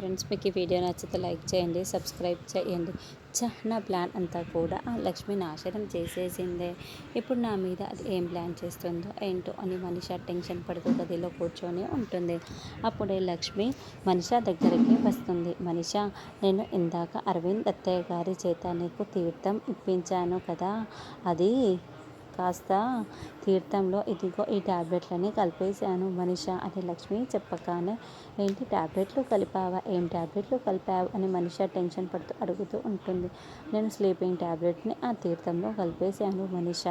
Friends మీకు ఈ video నచ్చితే లైక్ చేయండి సబ్స్క్రైబ్ చేయండి. చ నా ప్లాన్ అంతా కూడా ఆ లక్ష్మి నాశనం చేసేసిందే. ఇప్పుడు నా మీద అది ఏం ప్లాన్ చేస్తుందో ఏంటో అని మనిష టెన్షన్ పడుతూ గదిలో కూర్చొని ఉంటుంది. అప్పుడే లక్ష్మి మనిష దగ్గరికి వస్తుంది. మనిష నేను ఇందాక అరవింద్ అత్తయ్య గారి చేత నీకు తీర్థం ఇప్పించాను కదా అది కాస్త తీర్థంలో ఇదిగో ఈ ట్యాబ్లెట్లని కలిపేశాను. మనిష అని లక్ష్మి చెప్పగానే ఏంటి ట్యాబ్లెట్లు కలిపావా? ఏం ట్యాబ్లెట్లు కలిపావు? అని మనిష టెన్షన్ పడుతూ అడుగుతూ ఉంటుంది. నేను స్లీపింగ్ ట్యాబ్లెట్ని ఆ తీర్థంలో కలిపేశాను మనిష.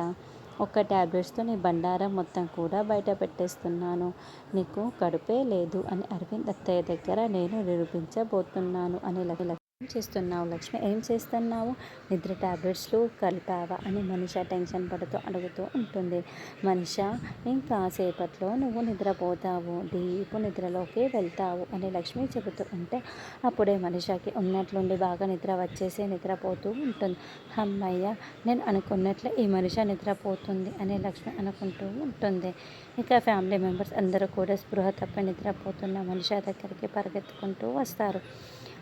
ఒక్క ట్యాబ్లెట్స్తో నీ బండారం మొత్తం కూడా బయట పెట్టేస్తున్నాను. నీకు కడుపే లేదు అని అరవింద్ అత్తయ్య దగ్గర నేను నిరూపించబోతున్నాను అని ఏం చేస్తున్నావు లక్ష్మి? ఏం చేస్తున్నావు? నిద్ర ట్యాబ్లెట్స్లో కలిపావా? అని మనిష టెన్షన్ పడుతూ అడుగుతూ ఉంటుంది. మనిష ఇంకా సేపట్లో నువ్వు నిద్రపోతావు డీప్ నిద్రలోకి వెళ్తావు అని లక్ష్మి చెబుతూ ఉంటే అప్పుడే మనిషకి ఉన్నట్లుండి బాగా నిద్ర వచ్చేసి నిద్రపోతూ ఉంటుంది. అమ్మయ్య నేను అనుకున్నట్లే ఈ మనిష నిద్రపోతుంది అని లక్ష్మి అనుకుంటూ ఉంటుంది. ఇక ఫ్యామిలీ మెంబర్స్ అందరూ కూడా స్పృహ తప్ప నిద్రపోతున్న మనిష దగ్గరికి పరిగెత్తుకుంటూ వస్తారు.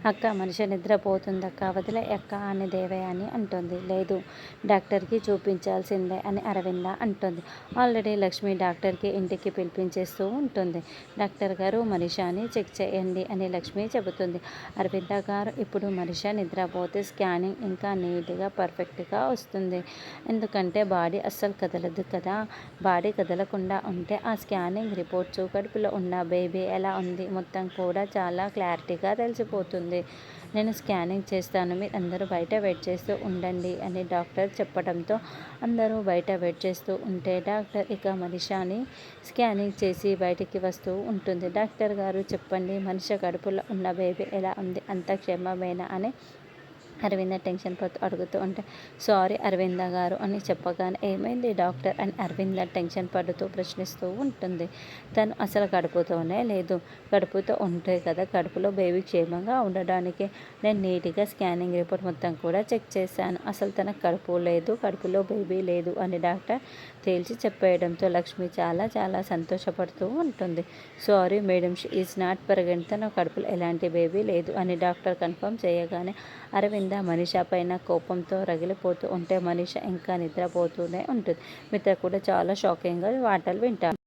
అక్క మనిషి నిద్రపోతుందక్క వదిలే అక్క అని దేవయ్య అని అంటుంది. లేదు డాక్టర్కి చూపించాల్సిందే అని అరవింద అంటుంది. ఆల్రెడీ లక్ష్మి డాక్టర్కి ఇంటికి పిలిపించేస్తూ ఉంటుంది. డాక్టర్ గారు మనిషాని చెక్ చేయండి అని లక్ష్మి చెబుతుంది. అరవింద గారు ఇప్పుడు మనిష నిద్రపోతే స్కానింగ్ ఇంకా నీట్గా పర్ఫెక్ట్గా వస్తుంది. ఎందుకంటే బాడీ అస్సలు కదలదు కదా. బాడీ కదలకుండా ఉంటే ఆ స్కానింగ్ రిపోర్ట్స్ కడుపులో ఉన్న బేబీ ఎలా ఉంది మొత్తం కూడా చాలా క్లారిటీగా తెలిసిపోతుంది. ఉంటుంది నేను స్కానింగ్ చేస్తాను. మీరు అందరూ బయట వెయిట్ చేస్తూ ఉండండి అని డాక్టర్ చెప్పడంతో అందరూ బయట వెయిట్ చేస్తూ ఉంటే డాక్టర్ ఇక మనిషాని స్కానింగ్ చేసి బయటికి వస్తూ ఉంటుంది. డాక్టర్ గారు చెప్పండి మనిషి కడుపులో ఉన్న బేబీ ఎలా ఉంది? అంత క్షేమమేనా? అని అరవింద టెన్షన్ పడుతూ అడుగుతూ ఉంటే సారీ అరవింద గారు అని చెప్పగానే ఏమైంది డాక్టర్? అని అరవింద టెన్షన్ పడుతూ ప్రశ్నిస్తూ ఉంటుంది. తను అసలు కడుపుతోనే లేదు. కడుపుతో ఉంటే కదా కడుపులో బేబీ క్షేమంగా ఉండడానికి నేను నీట్గా స్కానింగ్ రిపోర్ట్ మొత్తం కూడా చెక్ చేశాను. అసలు తనకు కడుపు లేదు కడుపులో బేబీ లేదు అని డాక్టర్ తేల్చి చెప్పేయడంతో లక్ష్మి చాలా చాలా సంతోషపడుతూ ఉంటుంది. సారీ మేడం ఈజ్ నాట్ పరగంట తన కడుపులో ఎలాంటి బేబీ లేదు అని డాక్టర్ కన్ఫర్మ్ చేయగానే అరవింద్ కింద మనిష పైన కోపంతో రగిలిపోతూ ఉంటే మనిష ఇంకా నిద్రపోతూనే ఉంటుంది. మిత్ర కూడా చాలా షాకింగ్గా వాటలు వింటారు